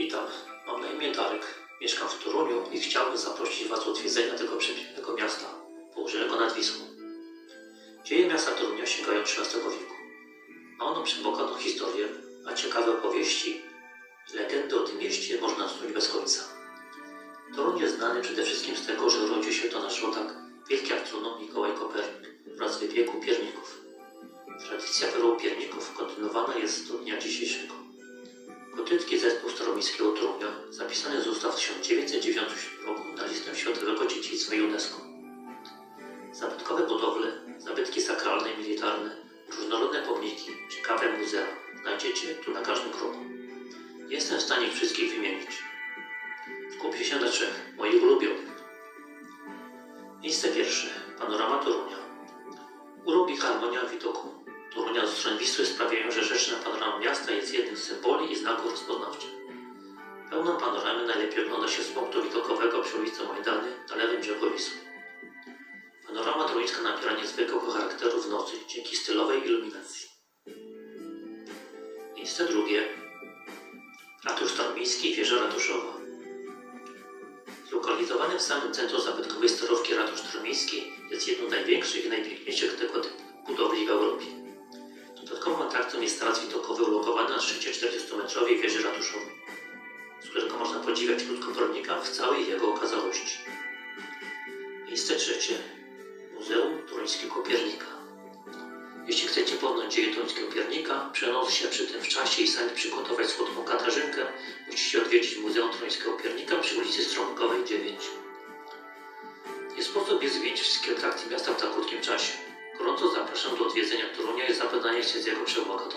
Witam, mam na imię Darek. Mieszkam w Toruniu i chciałbym zaprosić Was do odwiedzenia tego przepięknego miasta, położonego nad Wisłą. Dzieje miasta Torunia sięgają XIII wieku. Ma ono przebogatą historię, a ciekawe opowieści i legendy o tym mieście można snuć bez końca. Toruń jest znany przede wszystkim z tego, że urodził się to nasz rodak, wielki astronom Mikołaj Kopernik wraz z wybiegu pierników. Tradycja wyrobu pierników kontynuowana jest do dnia dzisiejszego. Gotycki zespół staromiejskiego Torunia zapisany został w 1909 roku na listę Światowego Dziedzictwa UNESCO. Zabytkowe budowle, zabytki sakralne i militarne, różnorodne pomniki, ciekawe muzea znajdziecie tu na każdym kroku. Jestem w stanie ich wszystkich wymienić. Skupię się na trzech, moich ulubionych. Miejsce pierwsze. Panorama Torunia. Urok i harmonia widoku Torunia z Wisły sprawiają, że rzeczna panorama miasta jest jednym z symboli i znaków rozpoznawczych. Pełną panoramę najlepiej ogląda się z punktu widokowego przy ulicy Majdany na lewym brzegu Wisły. Panorama toruńska nabiera niezwykłego charakteru w nocy dzięki stylowej iluminacji. Miejsce drugie. Ratusz Staromiejski i wieża ratuszowa. Zlokalizowany w samym centrum zabytkowej sterowki Ratusz Staromiejski jest jedną z największych i najpiękniejszych tego typu budowli w Europie. Dodatkową atrakcją jest taras widokowy ulokowany na szczycie 40-metrowej wieży ratuszowej, z którego można podziwiać lud Kopernika w całej jego okazałości. Miejsce trzecie. Muzeum Toruńskiego Piernika. Jeśli chcecie poznać dzieje toruńskiego piernika, przenosić się przy tym w czasie i sami przygotować słodką katarzynkę, musicie odwiedzić Muzeum Toruńskiego Piernika przy ulicy Strągowej 9. Nie sposób jest zmienić wszystkie atrakcje miasta এসেছেন ওসব কথা